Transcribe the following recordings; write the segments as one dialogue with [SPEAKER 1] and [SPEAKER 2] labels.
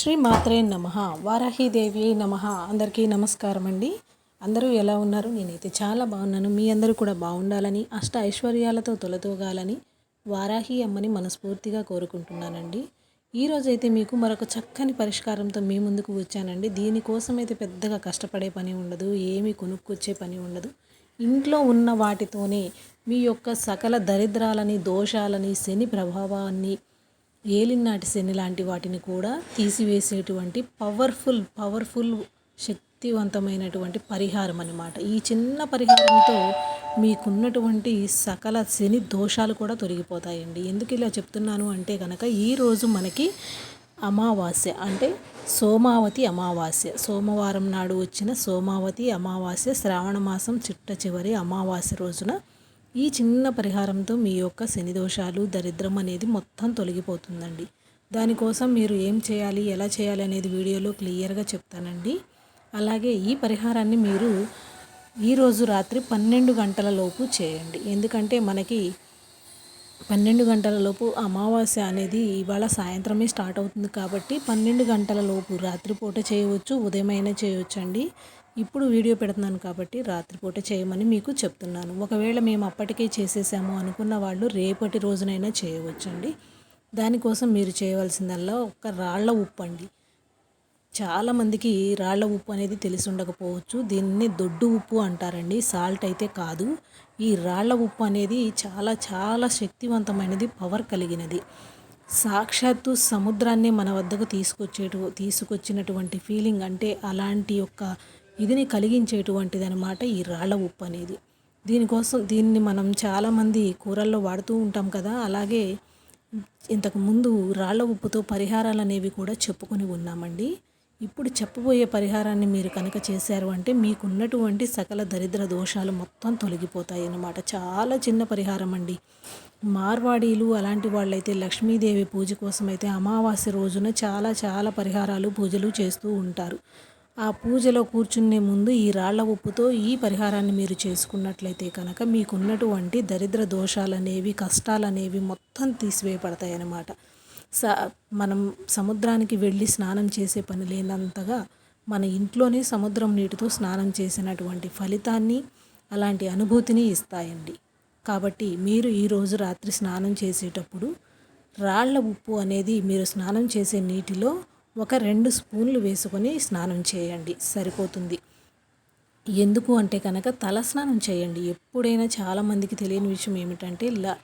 [SPEAKER 1] శ్రీ మాత్రే నమ. వారాహీదేవి నమ. అందరికీ నమస్కారం అండి. అందరూ ఎలా ఉన్నారు? నేనైతే చాలా బాగున్నాను. మీ అందరూ కూడా బాగుండాలని అష్ట ఐశ్వర్యాలతో తొలతూగాలని వారాహి అమ్మని మనస్ఫూర్తిగా కోరుకుంటున్నానండి. ఈరోజైతే మీకు మరొక చక్కని పరిష్కారంతో మీ ముందుకు వచ్చానండి. దీనికోసం అయితే పెద్దగా కష్టపడే పని ఉండదు ఏమీ కొనుక్కొచ్చే పని ఉండదు. ఇంట్లో ఉన్న వాటితోనే మీ యొక్క సకల దరిద్రాలని దోషాలని శని ప్రభావాన్ని ఏలినాటి శని లాంటి వాటిని కూడా తీసివేసేటువంటి పవర్ఫుల్ పవర్ఫుల్ శక్తివంతమైనటువంటి పరిహారం అన్నమాట. ఈ చిన్న పరిహారంతో మీకున్నటువంటి సకల శని దోషాలు కూడా తొలగిపోతాయండి. ఎందుకు ఇలా చెప్తున్నాను అంటే కనుక ఈరోజు మనకి అమావాస్య అంటే సోమావతి అమావాస్య. సోమవారం నాడు వచ్చిన సోమావతి అమావాస్య శ్రావణ మాసం చిట్ట చివరి అమావాస్య రోజున ఈ చిన్న పరిహారంతో మీ యొక్క శని దోషాలు దరిద్రం అనేది మొత్తం తొలగిపోతుందండి. దానికోసం మీరు ఏం చేయాలి ఎలా చేయాలి అనేది వీడియోలో క్లియర్గా చెప్తానండి. అలాగే ఈ పరిహారాన్ని మీరు ఈరోజు రాత్రి పన్నెండు గంటల లోపు చేయండి. ఎందుకంటే మనకి పన్నెండు గంటల లోపు అమావాస్య అనేది ఇవాళ సాయంత్రమే స్టార్ట్ అవుతుంది కాబట్టి పన్నెండు గంటల లోపు రాత్రిపూట చేయవచ్చు ఉదయమైనా చేయవచ్చు అండి ఇప్పుడు వీడియో పెడుతున్నాను కాబట్టి రాత్రిపూట చేయమని మీకు చెప్తున్నాను. ఒకవేళ మేము అప్పటికే చేసేసాము అనుకున్న వాళ్ళు రేపటి రోజునైనా చేయవచ్చండి. దానికోసం మీరు చేయవలసిందల్లా ఒక రాళ్ళ ఉప్పు అండి. చాలామందికి రాళ్ళ ఉప్పు అనేది తెలిసి ఉండకపోవచ్చు. దీన్ని దొడ్డు ఉప్పు అంటారండి. సాల్ట్ అయితే కాదు. ఈ రాళ్ళ ఉప్పు అనేది చాలా చాలా శక్తివంతమైనది పవర్ కలిగినది. సాక్షాత్తు సముద్రాన్ని మన వద్దకు తీసుకొచ్చేటు తీసుకొచ్చినటువంటి ఫీలింగ్ అంటే అలాంటి యొక్క ఇదిని కలిగించేటువంటిది అనమాట ఈ రాళ్ళ ఉప్పు అనేది. దీనికోసం దీన్ని మనం చాలామంది కూరల్లో వాడుతూ ఉంటాం కదా అలాగే ఇంతకుముందు రాళ్ళ ఉప్పుతో పరిహారాలు అనేవి కూడా చెప్పుకొని ఉన్నామండి. ఇప్పుడు చెప్పబోయే పరిహారాన్ని మీరు కనుక చేశారు అంటే మీకున్నటువంటి సకల దరిద్ర దోషాలు మొత్తం తొలగిపోతాయి అన్నమాట చాలా చిన్న పరిహారం అండి. మార్వాడీలు అలాంటి వాళ్ళైతే లక్ష్మీదేవి పూజ కోసం అయితే అమావాస్య రోజున చాలా చాలా పరిహారాలు పూజలు చేస్తూ ఉంటారు. ఆ పూజలో కూర్చునే ముందు ఈ రాళ్ళ ఉప్పుతో ఈ పరిహారాన్ని మీరు చేసుకున్నట్లయితే కనుక మీకున్నటువంటి దరిద్ర దోషాలనేవి కష్టాలనేవి మొత్తం తీసివేయబడతాయి అన్నమాట స మనం సముద్రానికి వెళ్ళి స్నానం చేసే పని లేనంతగా మన ఇంట్లోనే సముద్రం నీటితో స్నానం చేసినటువంటి ఫలితాన్ని అలాంటి అనుభూతిని ఇస్తాయండి. కాబట్టి మీరు ఈరోజు రాత్రి స్నానం చేసేటప్పుడు రాళ్ళ ఉప్పు అనేది మీరు స్నానం చేసే నీటిలో ఒక రెండు స్పూన్లు వేసుకొని స్నానం చేయండి. సరిపోతుంది. ఎందుకు అంటే కనుక తల స్నానం చేయండి. ఎప్పుడైనా చాలామందికి తెలియని విషయం ఏమిటంటే ల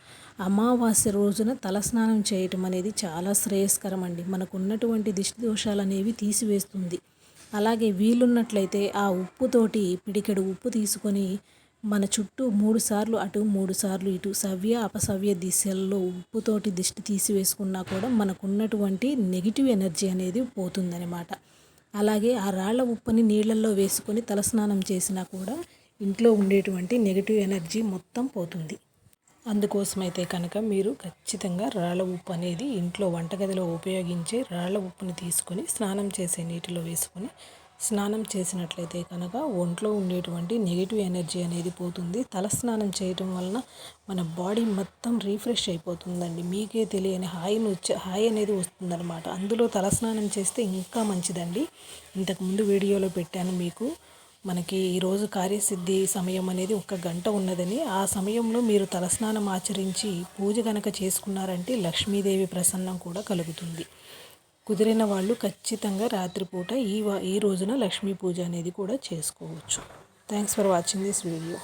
[SPEAKER 1] అమావాస్య రోజున తల స్నానం చేయటం అనేది చాలా శ్రేయస్కరం అండి. మనకున్నటువంటి దిష్టి దోషాలు అనేవి తీసివేస్తుంది. అలాగే వీలున్నట్లయితే ఆ ఉప్పుతోటి పిడికెడు ఉప్పు తీసుకొని మన చుట్టూ మూడు సార్లు అటు మూడు సార్లు ఇటు సవ్య అపసవ్య దిశల్లో ఉప్పుతోటి దిష్టి తీసివేసుకున్నా కూడా మనకున్నటువంటి నెగిటివ్ ఎనర్జీ అనేది పోతుందనమాట అలాగే ఆ రాళ్ళ ఉప్పుని నీళ్ళల్లో వేసుకొని తలస్నానం చేసినా కూడా ఇంట్లో ఉండేటువంటి నెగిటివ్ ఎనర్జీ మొత్తం పోతుంది. అందుకోసమైతే కనుక మీరు ఖచ్చితంగా రాళ్ళ ఉప్పు అనేది ఇంట్లో వంటగదిలో ఉపయోగించే రాళ్ళ ఉప్పుని తీసుకొని స్నానం చేసే నీటిలో వేసుకొని స్నానం చేసినట్లయితే కనుక ఒంట్లో ఉండేటువంటి నెగిటివ్ ఎనర్జీ అనేది పోతుంది. తలస్నానం చేయటం వలన మన బాడీ మొత్తం రీఫ్రెష్ అయిపోతుందండి. మీకే తెలియని హాయిని వచ్చే హాయి అనేది వస్తుందన్నమాట. అందులో తలస్నానం చేస్తే ఇంకా మంచిదండి. ఇంతకుముందు వీడియోలో పెట్టాను మీకు. మనకి ఈరోజు కార్యసిద్ధి సమయం అనేది ఒక గంట ఉన్నదని. ఆ సమయంలో మీరు తలస్నానం ఆచరించి పూజ కనుక చేసుకున్నారంటే లక్ష్మీదేవి ప్రసన్నం కూడా కలుగుతుంది. కుదిరిన వాళ్ళు ఖచ్చితంగా రాత్రిపూట ఈ ఈ రోజున లక్ష్మీ పూజ అనేది కూడా చేసుకోవచ్చు. Thanks for watching this video